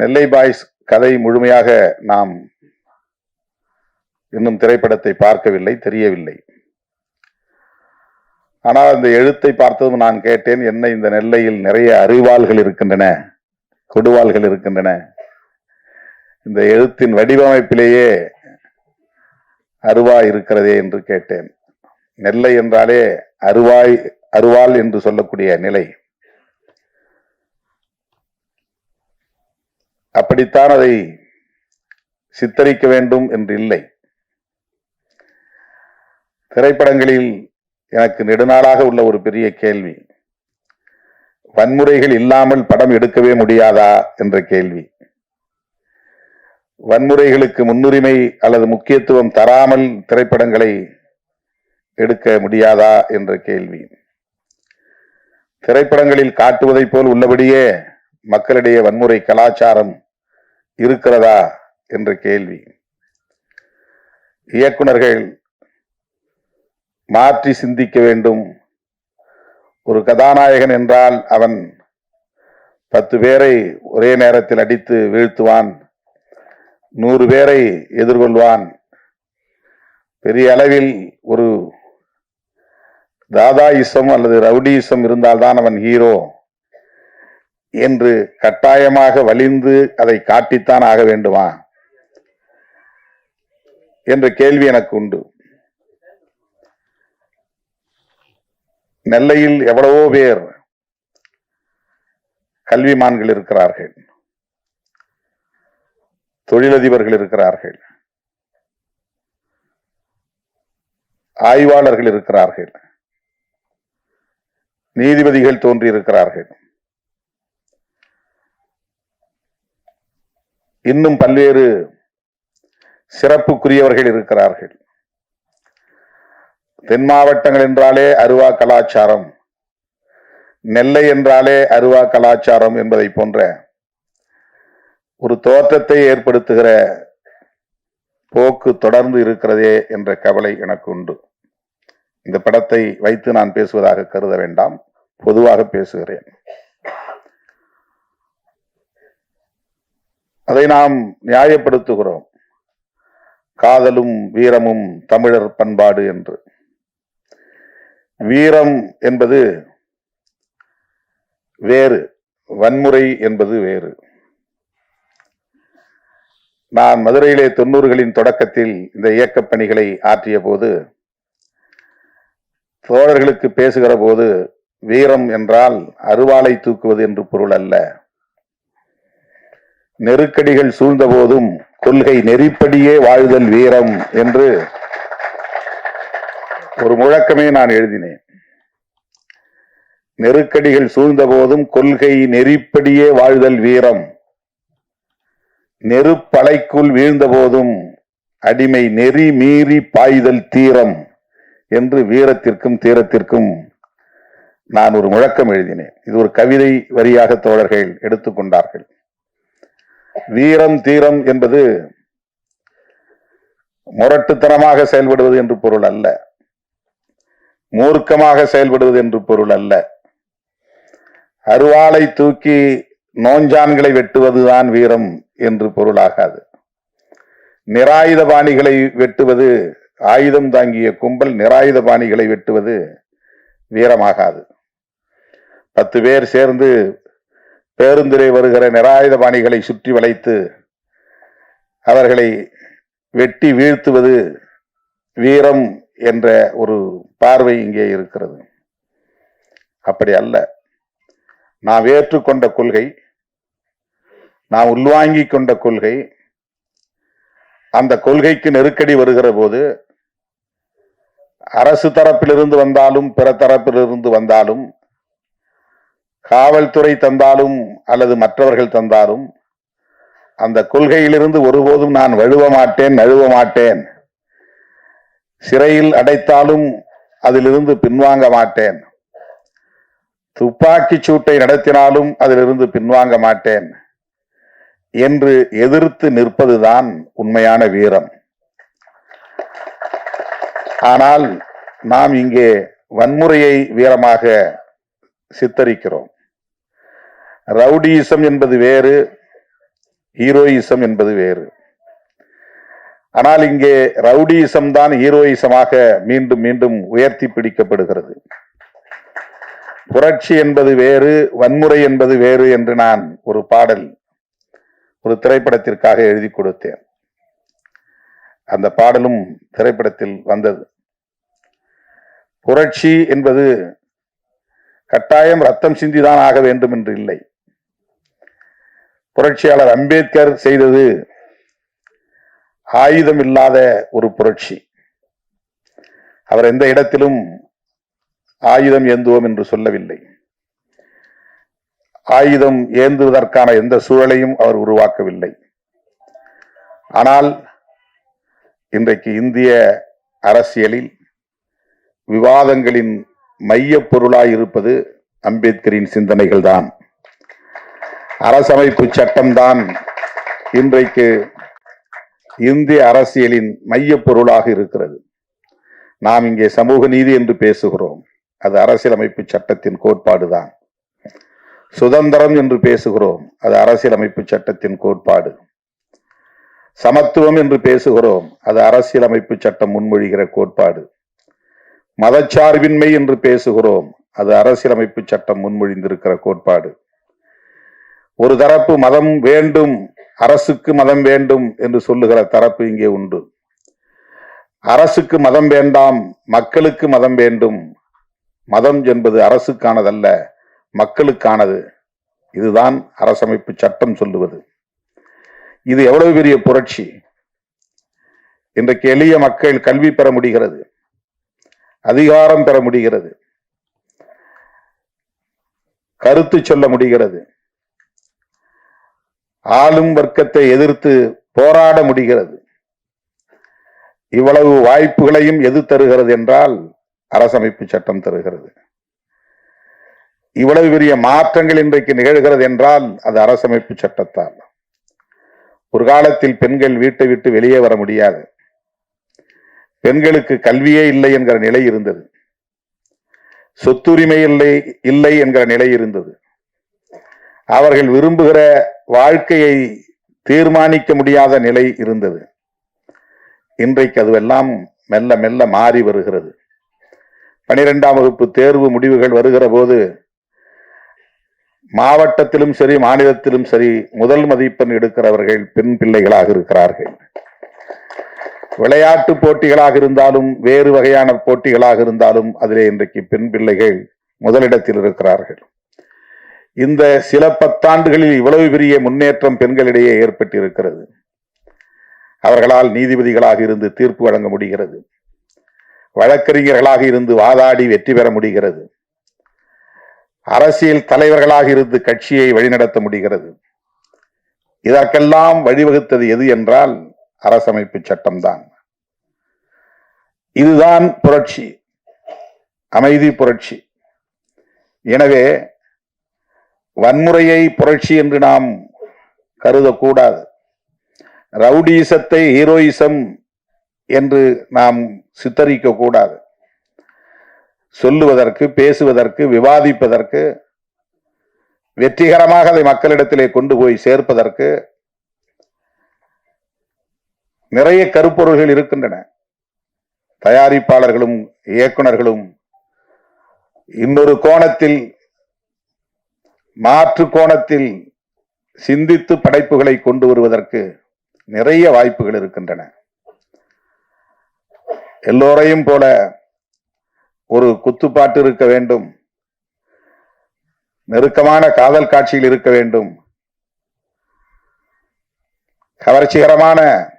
நெல்லை boys கதை முழுமையாக நாம் இன்னும் திரைப்படத்தை பார்க்கவில்லை தெரியவில்லை. ஆனால் அந்த எழுத்தை பார்த்ததும் நான் கேட்டேன் என்ன இந்த நெல்லையில் நிறைய அறிவாள்கள் இருக்கின்றன கொடுவாள்கள் இருக்கின்றன. இந்த எழுத்தின் வடிவமைப்பிலேயே அருவா இருக்கிறதே என்று கேட்டேன். நெல்லை என்றாலே அருவாய் அருவாள் என்று சொல்லக்கூடிய நிலை. அப்படித்தான் அதை சித்தரிக்க வேண்டும் என்று இல்லை. திரைப்படங்களில் எனக்கு நெடுநாளாக உள்ள ஒரு பெரிய கேள்வி வன்முறைகள் இல்லாமல் படம் எடுக்கவே முடியாதா என்ற கேள்வி. வன்முறைகளுக்கு முன்னுரிமை அல்லது முக்கியத்துவம் தராமல் திரைப்படங்களை எடுக்க முடியாதா என்ற கேள்வி. திரைப்படங்களில் காட்டுவதைப் போல் உள்ளபடியே மக்களிடையே வன்முறை கலாச்சாரம் இருக்கிறதா என்ற கேள்வி. இயக்குனர்கள் மாற்றி சிந்திக்க வேண்டும். ஒரு கதாநாயகன் என்றால் அவன் பத்து பேரை ஒரே நேரத்தில் அடித்து வீழ்த்துவான். நூறு பேரை எதிர்கொள்வான். பெரிய அளவில் ஒரு தாதாயிசம் அல்லது ரவுடியிசம் இருந்தால்தான் அவன் ஹீரோ. என்று கட்டாயமாக வலிந்து அதை காட்டித்தான் ஆக வேண்டுமா? என்ற கேள்வி எனக்கு உண்டு. நெல்லையில் எவ்வளவோ பேர் கல்விமான்கள் இருக்கிறார்கள். தொழிலதிபர்கள் இருக்கிறார்கள். ஆய்வாளர்கள் இருக்கிறார்கள். நீதிபதிகள் தோன்றியிருக்கிறார்கள். இன்னும் பல்வேறு சிறப்புக்குரியவர்கள் இருக்கிறார்கள். தென் மாவட்டங்கள் என்றாலே அருவா கலாச்சாரம் நெல்லை என்றாலே அருவா கலாச்சாரம் என்பதை போன்ற ஒரு தோற்றத்தை ஏற்படுத்துகிற போக்கு தொடர்ந்து இருக்கிறதே என்ற கவலை எனக்கு உண்டு. இந்த படத்தை வைத்து நான் பேசுவதாக கருத வேண்டாம். பொதுவாக பேசுகிறேன். அதை நாம் நியாயப்படுத்துகிறோம். காதலும் வீரமும் தமிழர் பண்பாடு என்று. வீரம் என்பது வேறு வன்முறை என்பது வேறு. நான் மதுரையிலே தொண்ணூறுகளின் தொடக்கத்தில் இந்த இயக்கப் பணிகளை ஆற்றிய போது தோழர்களுக்கு பேசுகிற போது வீரம் என்றால் அருவாளை தூக்குவது என்று பொருள் அல்ல. நெருக்கடிகள் சூழ்ந்த போதும் கொள்கை நெறிப்படியே வாழ்தல் வீரம் என்று ஒரு முழக்கமே நான் எழுதினேன். நெருக்கடிகள் சூழ்ந்த போதும் கொள்கை நெறிப்படியே வாழ்தல் வீரம். நெருப்பலைக்குள் வீழ்ந்த போதும் அடிமை நெறி மீறி பாய்தல் தீரம் என்று வீரத்திற்கும் தீரத்திற்கும் நான் ஒரு முழக்கம் எழுதினேன். இது ஒரு கவிதை வரியாக தோழர்கள் எடுத்துக்கொண்டார்கள். வீரம் தீரம் என்பது முரட்டுத்தனமாக செயல்படுவது என்று பொருள் அல்ல. மூர்க்கமாக செயல்படுவது என்று பொருள் அல்ல. அருவாளை தூக்கி நோஞ்சான்களை வெட்டுவதுதான் வீரம் என்று பொருளாகாது நிராயுத பாணிகளை வெட்டுவது ஆயுதம் தாங்கிய கும்பல் நிராயுத பாணிகளை வெட்டுவது வீரமாகாது. பத்து பேர் சேர்ந்து பேருந்திலே வருகிற நிராயுதபாணிகளை சுற்றி வளைத்து அவர்களை வெட்டி வீழ்த்துவது வீரம் என்ற ஒரு பார்வை இங்கே இருக்கிறது. அப்படி அல்ல. நாம் ஏற்றுக்கொண்ட கொள்கை நாம் உள்வாங்கிக் கொண்ட கொள்கை அந்த கொள்கைக்கு நெருக்கடி வருகிற போது அரசு தரப்பிலிருந்து வந்தாலும் பிற தரப்பிலிருந்து வந்தாலும் காவல்துறை தந்தாலும் அல்லது மற்றவர்கள் தந்தாலும் அந்த கொள்கையிலிருந்து ஒருபோதும் நான் வழுவ மாட்டேன் நழுவ மாட்டேன். சிறையில் அடைத்தாலும் அதிலிருந்து பின்வாங்க மாட்டேன். துப்பாக்கி சூட்டை நடத்தினாலும் அதிலிருந்து பின்வாங்க மாட்டேன். என்று எதிர்த்து நிற்பதுதான் உண்மையான வீரம். ஆனால் நாம் இங்கே வன்முறையை வீரமாக சித்தரிக்கிறோம். ரவுடியிசம் என்பது வேறு ஹீரோயிசம் என்பது வேறு. ஆனால் இங்கே ரவுடியிசம் தான் ஹீரோயிசமாக மீண்டும் மீண்டும் உயர்த்தி பிடிக்கப்படுகிறது. புரட்சி என்பது வேறு வன்முறை என்பது வேறு என்று நான் ஒரு பாடல் ஒரு திரைப்படத்திற்காக எழுதி கொடுத்தேன். அந்த பாடலும் திரைப்படத்தில் வந்தது. புரட்சி என்பது கட்டாயம் ரத்தம் சிந்திதான் ஆக வேண்டும் என்று இல்லை. புரட்சியாளர் அம்பேத்கர் செய்தது ஆயுதம் இல்லாத ஒரு புரட்சி. அவர் எந்த இடத்திலும் ஆயுதம் ஏந்துவோம் என்று சொல்லவில்லை. ஆயுதம் ஏந்துவதற்கான எந்த சூழலையும் அவர் உருவாக்கவில்லை. ஆனால் இன்றைக்கு இந்திய அரசியலில் விவாதங்களின் மைய பொருளாய் இருப்பது அம்பேத்கரின் சிந்தனைகள் தான் அரசமைப்பு சட்டம்தான் இன்றைக்கு இந்திய அரசியலின் மைய பொருளாக இருக்கிறது. நாம் இங்கே சமூக நீதி என்று பேசுகிறோம். அது அரசியலமைப்பு சட்டத்தின் கோட்பாடு தான் சுதந்திரம் என்று பேசுகிறோம். அது அரசியலமைப்பு சட்டத்தின் கோட்பாடு. சமத்துவம் என்று பேசுகிறோம். அது அரசியலமைப்பு சட்டம் முன்மொழிகிற கோட்பாடு. மதச்சார்பின்மை என்று பேசுகிறோம். அது அரசியலமைப்பு சட்டம் முன்மொழிந்திருக்கிற கோட்பாடு. ஒரு தரப்பு மதம் வேண்டும் அரசுக்கு மதம் வேண்டும் என்று சொல்லுகிற தரப்பு இங்கே உண்டு. அரசுக்கு மதம் வேண்டாம் மக்களுக்கு மதம் வேண்டும். மதம் என்பது அரசுக்கானதல்ல மக்களுக்கானது. இதுதான் அரசமைப்பு சட்டம் சொல்லுவது. இது எவ்வளவு பெரிய புரட்சி. இன்றைக்கு எளிய மக்கள் கல்வி பெற முடிகிறது. அதிகாரம் பெற முடிகிறது. கருத்து சொல்ல முடிகிறது. ஆளும் வர்க்கத்தை எதிர்த்து போராட முடிகிறது. இவ்வளவு வாய்ப்புகளையும் எது தருகிறது என்றால் அரசமைப்பு சட்டம் தருகிறது. இவ்வளவு பெரிய மாற்றங்கள் இன்றைக்கு நிகழ்கிறது என்றால் அது அரசமைப்பு சட்டத்தால். ஒரு காலத்தில் பெண்கள் வீட்டை விட்டு வெளியே வர முடியாது. பெண்களுக்கு கல்வியே இல்லை என்கிற நிலை இருந்தது. சொத்துரிமை இல்லை இல்லை என்கிற நிலை இருந்தது. அவர்கள் விரும்புகிற வாழ்க்கையை தீர்மானிக்க முடியாத நிலை இருந்தது. இன்றைக்கு அதுவெல்லாம் மெல்ல மெல்ல மாறி வருகிறது. பனிரெண்டாம் வகுப்பு தேர்வு முடிவுகள் வருகிற போது மாவட்டத்திலும் சரி மாநிலத்திலும் சரி முதல் மதிப்பெண் எடுக்கிறவர்கள் பெண் பிள்ளைகளாக இருக்கிறார்கள். விளையாட்டு போட்டிகளாக இருந்தாலும் வேறு வகையான போட்டிகளாக இருந்தாலும் அதிலே இன்றைக்கு பெண் பிள்ளைகள் முதலிடத்தில் இருக்கிறார்கள். இந்த சில பத்தாண்டுகளில் இவ்வளவு பெரிய முன்னேற்றம் பெண்களிடையே ஏற்பட்டிருக்கிறது. அவர்களால் நீதிபதிகளாக இருந்து தீர்ப்பு வழங்க முடிகிறது. வழக்கறிஞர்களாக இருந்து வாதாடி வெற்றி பெற முடிகிறது. அரசியல் தலைவர்களாக இருந்து கட்சியை வழிநடத்த முடிகிறது. இதற்கெல்லாம் வழிவகுத்தது எது என்றால் அரசமைப்பு சட்டம்தான். இதுதான் புரட்சி. அமைதி புரட்சி. எனவே வன்முறையை புரட்சி என்று நாம் கருதக்கூடாது. ரவுடிசத்தை ஹீரோயிசம் என்று நாம் சித்தரிக்க கூடாது சொல்லுவதற்கு பேசுவதற்கு விவாதிப்பதற்கு வெற்றிகரமாக அதை மக்களிடத்திலே கொண்டு போய் சேர்ப்பதற்கு நிறைய கருப்பொருள்கள் இருக்கின்றன. தயாரிப்பாளர்களும் இயக்குனர்களும் இன்னொரு கோணத்தில் மாற்று கோணத்தில் சிந்தித்து படைப்புகளை கொண்டு வருவதற்கு நிறைய வாய்ப்புகள் இருக்கின்றன. எல்லோரையும் போல ஒரு குத்துப்பாட்டு இருக்க வேண்டும். நெருக்கமான காதல் காட்சியில் இருக்க வேண்டும். கவர்ச்சிகரமான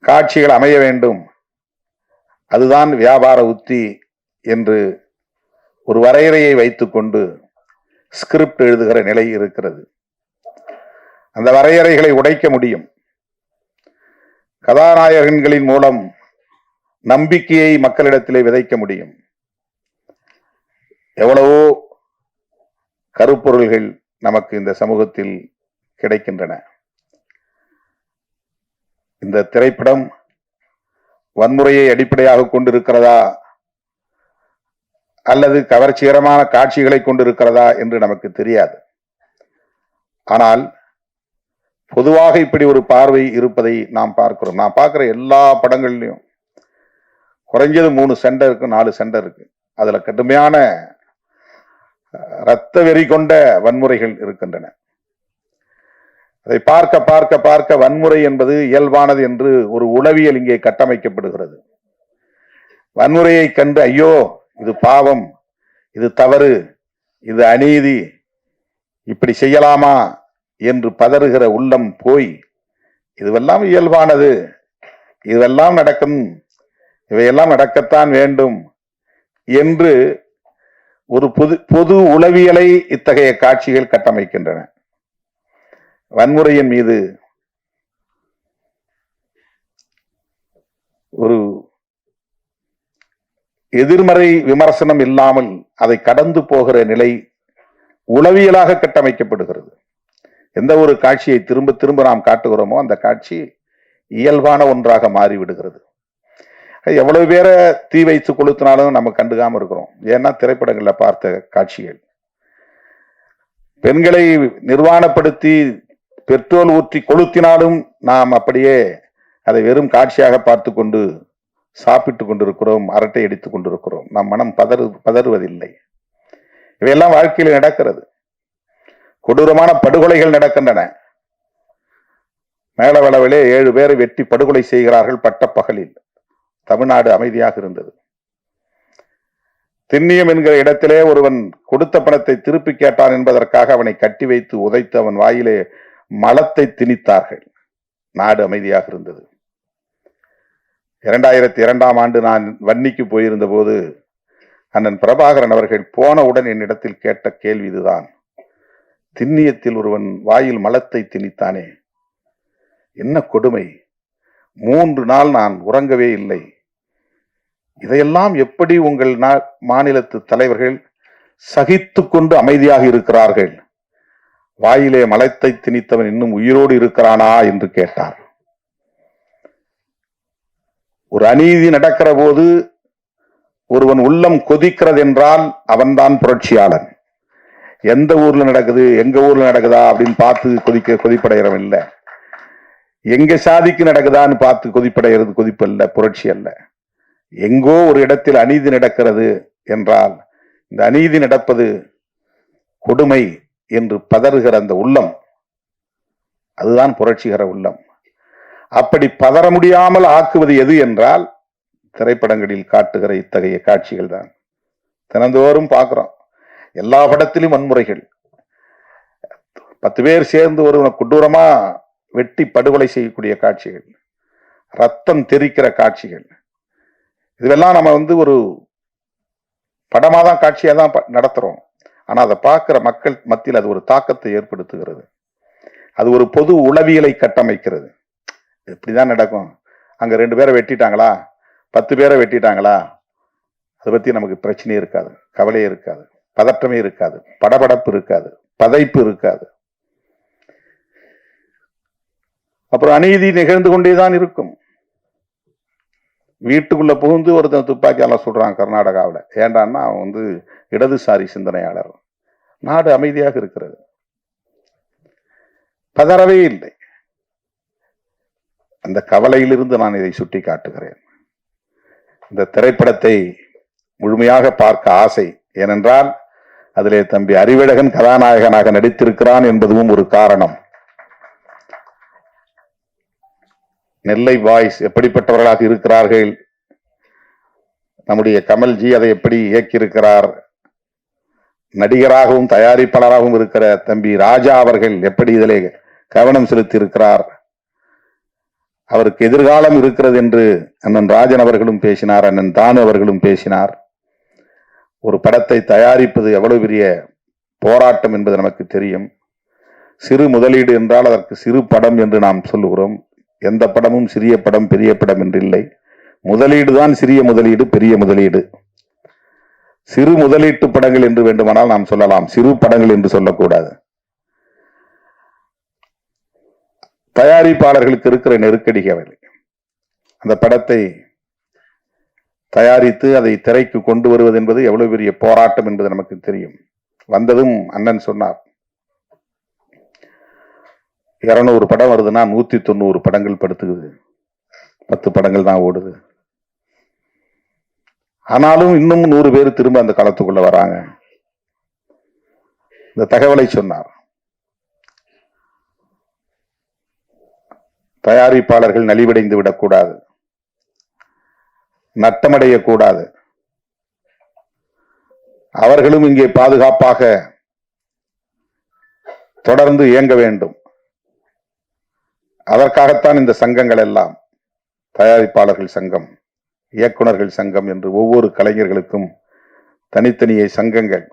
காட்சிகள் அமைய வேண்டும். அதுதான் வியாபார உத்தி என்று ஒரு வரையறையை வைத்துக்கொண்டு ஸ்கிரிப்ட் எழுதுகிற நிலை இருக்கிறது. அந்த வரையறைகளை உடைக்க முடியும். கதாநாயகன்களின் மூலம் நம்பிக்கையை மக்களிடத்திலே விதைக்க முடியும். எவ்வளவோ கருப்பொருள்கள் நமக்கு இந்த சமூகத்தில் கிடைக்கின்றன. இந்த திரைப்படம் வன்முறையை அடிப்படையாக கொண்டிருக்கிறதா? அல்லது கவர்ச்சிகரமான காட்சிகளை கொண்டிருக்கிறதா என்று நமக்கு தெரியாது. ஆனால் பொதுவாக இப்படி ஒரு பார்வை இருப்பதை நாம் பார்க்கிறோம். நான் பார்க்குற எல்லா படங்கள்லையும் குறைஞ்சது மூணு சென்டர் இருக்கு நாலு சென்டர் இருக்கு. அதுல கடுமையான இரத்த வெறி கொண்ட வன்முறைகள் இருக்கின்றன. அதை பார்க்க பார்க்க பார்க்க வன்முறை என்பது இயல்பானது என்று ஒரு உளவியல் இங்கே கட்டமைக்கப்படுகிறது. வன்முறையை கண்டு ஐயோ இது பாவம் இது தவறு இது அநீதி. இப்படி செய்யலாமா என்று பதறுகிற உள்ளம் போய் இதுவெல்லாம் இயல்பானது. இதுவெல்லாம் நடக்கும் இவையெல்லாம் நடக்கத்தான் வேண்டும் என்று ஒரு பொது பொது உளவியலை இத்தகைய காட்சிகள் கட்டமைக்கின்றன. வன்முறையின் மீது ஒரு எதிர்மறை விமர்சனம் இல்லாமல் அதை கடந்து போகிற நிலை உளவியலாக கட்டமைக்கப்படுகிறது. எந்த ஒரு காட்சியை திரும்ப திரும்ப நாம் காட்டுகிறோமோ அந்த காட்சி இயல்பான ஒன்றாக மாறிவிடுகிறது. எவ்வளவு பேரை தீ வைத்து கொளுத்தினாலும் நம்ம கண்டுக்காம இருக்கிறோம். ஏன்னா திரைப்படங்களில் பார்த்த காட்சிகள். பெண்களை நிர்வாணப்படுத்தி பெட்ரோல் ஊற்றி கொளுத்தினாலும் நாம் அப்படியே அதை வெறும் காட்சியாக பார்த்து கொண்டு சாப்பிட்டு கொண்டிருக்கிறோம் அரட்டை அடித்துக் கொண்டிருக்கிறோம். நம் மனம் பதறு பதறுவதில்லை. இவையெல்லாம் வாழ்க்கையில் நடக்கிறது. கொடூரமான படுகொலைகள் நடக்கின்றன. மேலவளவிலே ஏழு பேரை வெட்டி படுகொலை செய்கிறார்கள் பட்டப்பகலில். தமிழ்நாடு அமைதியாக இருந்தது. திண்ணியம் என்கிற இடத்திலே ஒருவன் கொடுத்த பணத்தை திருப்பி கேட்டான் என்பதற்காக அவனை கட்டி வைத்து உதைத்து அவன் வாயிலே மலத்தை திணித்தார்கள். நாடு அமைதியாக இருந்தது. இரண்டாயிரத்தி இரண்டாம் ஆண்டு நான் வன்னிக்கு போயிருந்த போது அண்ணன் பிரபாகரன் அவர்கள் போனவுடன் என்னிடத்தில் கேட்ட கேள்வி இதுதான். திண்ணியத்தில் ஒருவன் வாயில் மலத்தை திணித்தானே. என்ன கொடுமை? மூன்று நாள் நான் உறங்கவே இல்லை. இதையெல்லாம் எப்படி உங்கள் நா- மாநிலத்து தலைவர்கள் சகித்து கொண்டு அமைதியாக இருக்கிறார்கள்? வாயிலே மலத்தை திணித்தவன் இன்னும் உயிரோடு இருக்கிறானா? என்று கேட்டார். ஒரு அநீதி நடக்கிற போது ஒருவன் உள்ளம் கொதிக்கிறது என்றால் அவன்தான் புரட்சியாளன். எந்த ஊர்ல நடக்குது எங்க ஊர்ல நடக்குதா அப்படின்னு பார்த்து கொதிக்க கொதிப்படைகிறவன் இல்லை எங்க சாதிக்கு நடக்குதான்னு பார்த்து கொதிப்படைகிறது கொதிப்பு அல்ல புரட்சி அல்ல எங்கோ ஒரு இடத்தில் அநீதி நடக்கிறது என்றால் இந்த அநீதி நடப்பது கொடுமை என்று பதறுகிற அந்த உள்ளம் அதுதான் புரட்சிகர உள்ளம். அப்படி பதற முடியாமல் ஆக்குவது எது என்றால் திரைப்படங்களில் காட்டுகிற இத்தகைய காட்சிகள் தான். தினந்தோறும் பார்க்குறோம். எல்லா படத்திலும் வன்முறைகள். பத்து பேர் சேர்ந்து ஒருவனை கொடூரமா வெட்டி படுகொலை செய்யக்கூடிய காட்சிகள். ரத்தம் தெறிக்கிற காட்சிகள். இதுவெல்லாம் நம்ம வந்து ஒரு படமாக தான் காட்சியாக தான் ப- ஆனால் அதை பார்க்குற மக்கள் மத்தியில் அது ஒரு தாக்கத்தை ஏற்படுத்துகிறது. அது ஒரு பொது உளவியலை கட்டமைக்கிறது. எப்படிதான் நடக்கும். அங்க ரெண்டு பேரை வெட்டிட்டாங்களா? பத்து பேரை வெட்டிட்டாங்களா? அதை பத்தி நமக்கு பிரச்சனையே இருக்காது கவலையே இருக்காது பதற்றமே இருக்காது படபடப்பு இருக்காது பதைப்பு இருக்காது. அப்புறம் அநீதி நிகழ்ந்து கொண்டேதான் இருக்கும். வீட்டுக்குள்ள புகுந்து ஒருத்தன் துப்பாக்கியால சொல்றான் கர்நாடகாவில். ஏண்டான்னா அவன் வந்து இடதுசாரி சிந்தனையாளர். நாடு அமைதியாக இருக்கிறது. பதறவே இல்லை. அந்த கவலையிலிருந்து நான் இதை சுட்டி காட்டுகிறேன் இந்த திரைப்படத்தை முழுமையாக பார்க்க ஆசை ஏனென்றால் அதிலே தம்பி அறிவழகன் கதாநாயகனாக நடித்திருக்கிறான் என்பதும் ஒரு காரணம். நெல்லை பாய்ஸ் எப்படிப்பட்டவர்களாக இருக்கிறார்கள்? நம்முடைய கமல்ஜி அதை எப்படி இயக்கியிருக்கிறார்? நடிகராகவும் தயாரிப்பாளராகவும் இருக்கிற தம்பி ராஜா அவர்கள் எப்படி இதிலே கவனம் செலுத்தி இருக்கிறார் அவருக்கு எதிர்காலம் இருக்கிறது என்று அண்ணன் ராஜன் அவர்களும் பேசினார் அண்ணன் தானு அவர்களும் பேசினார். ஒரு படத்தை தயாரிப்பது எவ்வளவு பெரிய போராட்டம் என்பது நமக்கு தெரியும். சிறு முதலீடு என்றால் அதற்கு சிறு படம் என்று நாம் சொல்லுகிறோம். எந்த படமும் சிறிய படம் பெரிய படம் என்று இல்லை. முதலீடு தான் சிறிய முதலீடு பெரிய முதலீடு. சிறு முதலீட்டு படங்கள் என்று வேண்டுமானால் நாம் சொல்லலாம். சிறு படங்கள் என்று சொல்லக்கூடாது. தயாரிப்பாளர்களுக்கு இருக்கிற நெருக்கடிகள் அந்த படத்தை தயாரித்து அதை திரைக்கு கொண்டு வருவது என்பது எவ்வளவு பெரிய போராட்டம் என்பது நமக்கு தெரியும். வந்ததும் அண்ணன் சொன்னார் இருநூறு படம் வருதுன்னா நூத்தி தொண்ணூறு படங்கள் படுத்துக்குது பத்து படங்கள் தான் ஓடுது. ஆனாலும் இன்னும் நூறு பேர் திரும்ப அந்த காலத்துக்குள்ள வராங்க. இந்த தகவலை சொன்னார். தயாரிப்பாளர்கள் நலிவடைந்து விடக்கூடாது. நட்டமடையக்கூடாது. அவர்களும் இங்கே பாதுகாப்பாக தொடர்ந்து இயங்க வேண்டும். அதற்காகத்தான் இந்த சங்கங்கள் எல்லாம் தயாரிப்பாளர்கள் சங்கம் இயக்குனர்கள் சங்கம் என்று ஒவ்வொரு கலைஞர்களுக்கும் தனித்தனியே சங்கங்கள்.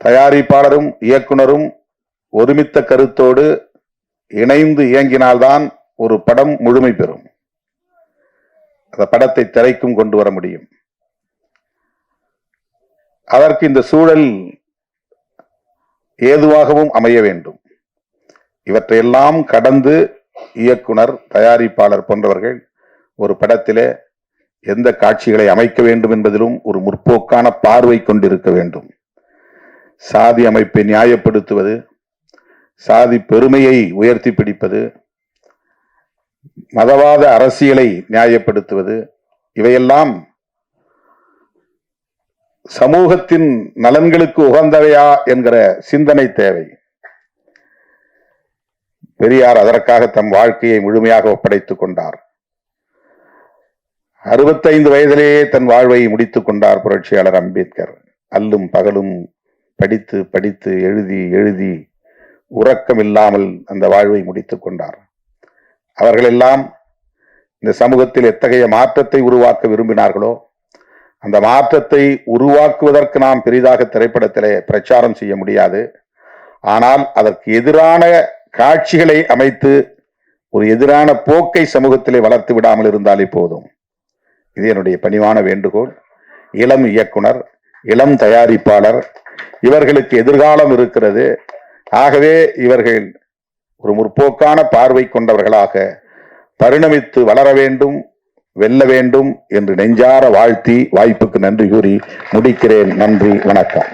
தயாரிப்பாளரும் இயக்குனரும் ஒருமித்த கருத்தோடு இணைந்து இயங்கினால்தான் ஒரு படம் முழுமை பெறும். அந்த படத்தை திரைக்கும் கொண்டு வர முடியும். அதற்கு இந்த சூழல் ஏதுவாகவும் அமைய வேண்டும். இவற்றையெல்லாம் கடந்து இயக்குனர் தயாரிப்பாளர் போன்றவர்கள் ஒரு படத்திலே எந்த காட்சிகளை அமைக்க வேண்டும் என்பதிலும் ஒரு முற்போக்கான பார்வை கொண்டிருக்க வேண்டும். சாதி அமைப்பை நியாயப்படுத்துவது சாதி பெருமையை உயர்த்தி பிடிப்பது மதவாத அரசியலை நியாயப்படுத்துவது இவையெல்லாம் சமூகத்தின் நலன்களுக்கு உகந்தவையா என்கிற சிந்தனை தேவை. பெரியார் அதற்காக தம் வாழ்க்கையை முழுமையாக ஒப்படைத்துக் கொண்டார். அறுபத்தைந்து வயதிலேயே தன் வாழ்வை முடித்துக் கொண்டார் புரட்சியாளர் அம்பேத்கர். அல்லும் பகலும் படித்து படித்து எழுதி எழுதி உறக்கம் இல்லாமல் அந்த வாழ்வை முடித்துக் கொண்டார். அவர்களெல்லாம் இந்த சமூகத்தில் எத்தகைய மாற்றத்தை உருவாக்க விரும்பினார்களோ அந்த மாற்றத்தை உருவாக்குவதற்கு நாம் பெரிதாக திரைப்படத்திலே பிரச்சாரம் செய்ய முடியாது. ஆனால் அதற்கு எதிரான காட்சிகளை அமைத்து ஒரு எதிரான போக்கை சமூகத்திலே வளர்த்து விடாமல் இருந்தாலே போதும். இது என்னுடைய பணிவான வேண்டுகோள். இளம் இயக்குனர் இளம் தயாரிப்பாளர் இவர்களுக்கு எதிர்காலம் இருக்கிறது. ஆகவே இவர்கள் ஒரு முற்போக்கான பார்வை கொண்டவர்களாக பரிணமித்து வளர வேண்டும் வெல்ல வேண்டும் என்று நெஞ்சார வாழ்த்தி வாய்ப்புக்கு நன்றி கூறி முடிக்கிறேன். நன்றி வணக்கம்.